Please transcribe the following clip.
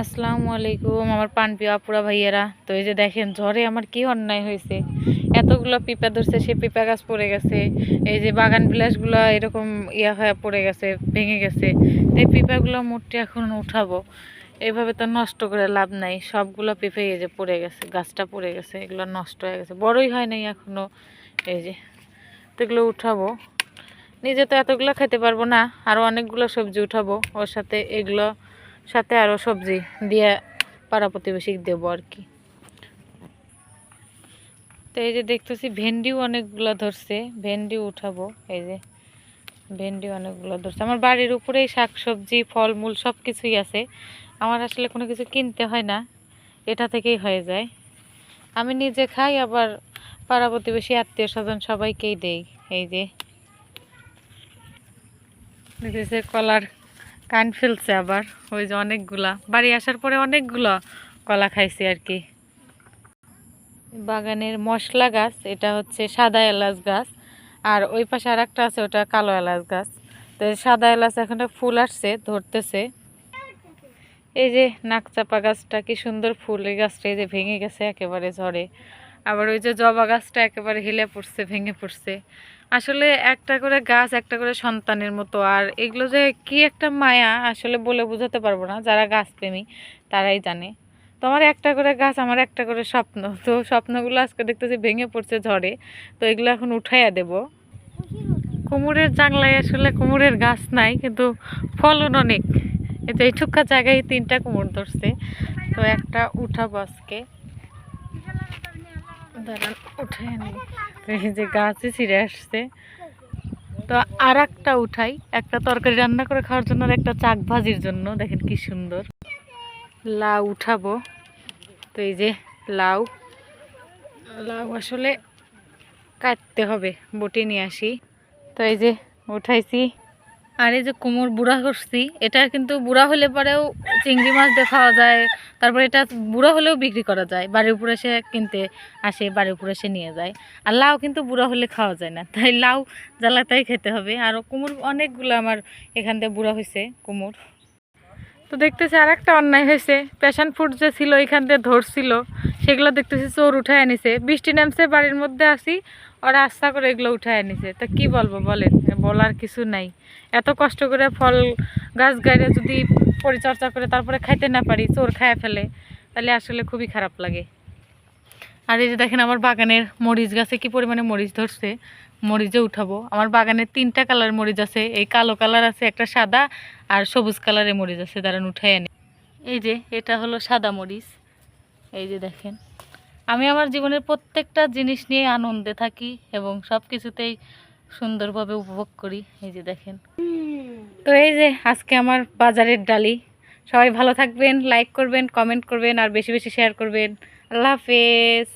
আসসালামু আলাইকুম আমার পানপিয়া আপুরা ভাইয়েরা। তো এই যে দেখেন, ঝড়ে আমার কি অন্যায় হয়েছে? এতগুলো পিপা ধরছে সে পিপা গাছ পড়ে গেছে। এই যে বাগান বিলাসগুলো এরকম ইয়া হয়ে পড়ে গেছে, ভেঙে গেছে। এই পিপাগুলো মোটে এখন উঠাবো। এইভাবে তো নষ্ট করে লাভ নাই। সবগুলো পেঁপে এই যে পড়ে গেছে, গাছটা পড়ে গেছে, এগুলো নষ্ট হয়ে গেছে। বড়ই হয় নাই এখনও এই যে, তো এগুলো উঠাবো। নিজে তো এতগুলো খেতে পারব না আরও অনেকগুলো সবজি উঠাবো। ওর সাথে এগুলো সাথে আরও সবজি দিয়ে পাড়া প্রতিবেশী দেবো আর কি। তো এই যে দেখতেছি ভেন্ডিও অনেকগুলো ধরছে ভেন্ডি উঠাবো, এই যে ভেন্ডি অনেকগুলো ধরছে। আমার বাড়ির উপরেই শাক সবজি ফলমূল সব কিছুই আছে। আমার আসলে কোনো কিছু কিনতে হয় না, এটা থেকেই হয়ে যায়। আমি নিজে খাই, আবার পাড়া প্রতিবেশী, আত্মীয় স্বজন সবাইকেই দেই এই যে কলার কান ফেলছে আবার, ওই যে অনেকগুলা। বাড়ি আসার পরে অনেকগুলো কলা খাইছি আর কি। বাগানের মশলা গাছ, এটা হচ্ছে সাদা এলাচ গাছ, আর ওই পাশে আর একটা আছে, ওটা কালো এলাচ গাছ। তো সাদা এলাচ এখন ফুল আসছে, ধরতেছে। এই যে নাকচাপা গাছটা, কি সুন্দর ফুল, এই গাছটা এই যে ভেঙে গেছে একেবারে ঝরে আবার ওই যে জবা গাছটা একেবারে হিলে পড়ছে, ভেঙে পড়ছে। আসলে একটা করে গাছ, একটা করে সন্তানের মতো। আর এগুলো যে কি একটা মায়া, আসলে বলে বোঝাতে পারব না। যারা গাছ গাছপ্রেমী তারাই জানে। তো আমার একটা করে গাছ আমার একটা করে স্বপ্ন। তো স্বপ্নগুলো আজকে দেখতেছি ভেঙে পড়ছে ঝড়ে। তো এগুলো এখন উঠাইয়া দেব। কুমুরের জাংলায় আসলে কুমুরের গাছ নাই, কিন্তু ফলন অনেক। এই যে এইটুকা জায়গায় তিনটা কুমুর ধরছে। তো একটা উঠাবো আজকে। দাঁড়ান উঠে এই যে গাছে ছিঁড়ে আসছে। তো আর একটা উঠাই, একটা তরকারি রান্না করে খাওয়ার জন্য আর একটা চাক ভাজির জন্য। দেখেন কি সুন্দর। লাউ উঠাবো। তো এই যে লাউ। লাউ আসলে কাটতে হবে, বটি নিয়ে আসি। তো এই যে উঠাইছি। আর এই যে কুমোর বুড়া করছি, এটা কিন্তু বুড়া হলে পরেও চিংড়ি মাছ দিয়ে খাওয়া যায়, তারপরে এটা বুড়া হলেও বিক্রি করা যায়, বাড়ির উপরে সে কিনতে আসে, বাড়ির উপরে সে নিয়ে যায়। আর লাউ কিন্তু বুড়া হলে খাওয়া যায় না, তাই লাউ জ্বালাতাই খেতে হবে। আর কুমোর অনেকগুলো আমার এখান থেকে বুড়া হয়েছে কুমোর। তো দেখতেছি আর একটা অন্যায় হয়েছে প্যাশন ফুড যে ছিল এখান থেকে ধরছিল, সেগুলো দেখতেছি চোর উঠায় আনিছে বৃষ্টি নামছে বাড়ির মধ্যে আসি ওরা আস্থা করে এগুলো উঠায় আনিছে তা কি বলব বলেন? বলার কিছু নাই। এত কষ্ট করে ফল, গাছ গাড়ে যদি পরিচর্যা করে তারপরে খাইতে না পারি, চোর খায় ফেলে, তাহলে আসলে খুবই খারাপ লাগে। আর এই যে দেখেন আমার বাগানের মরিচ গাছে কি পরিমাণে মরিচ ধরছে মরিচে উঠাবো। আমার বাগানের তিনটা কালার মরিচ আছে, এই কালো কালার আছে একটা সাদা আর সবুজ কালারের মরিচ আছে, দাঁড়ান উঠাই আনি। এই যে, এটা হলো সাদা মরিচ। এই যে দেখেন, আমি আমার জীবনের প্রত্যেকটা জিনিস নিয়ে আনন্দে থাকি এবং সব কিছুতেই সুন্দরভাবে উপভোগ করি, এই যে দেখেন। তো এই যে আজকে আমার বাজারের ডালি, সবাই ভালো থাকবেন লাইক করবেন কমেন্ট করবেন, আর বেশি বেশি শেয়ার করবেন। আল্লাহ হাফেজ।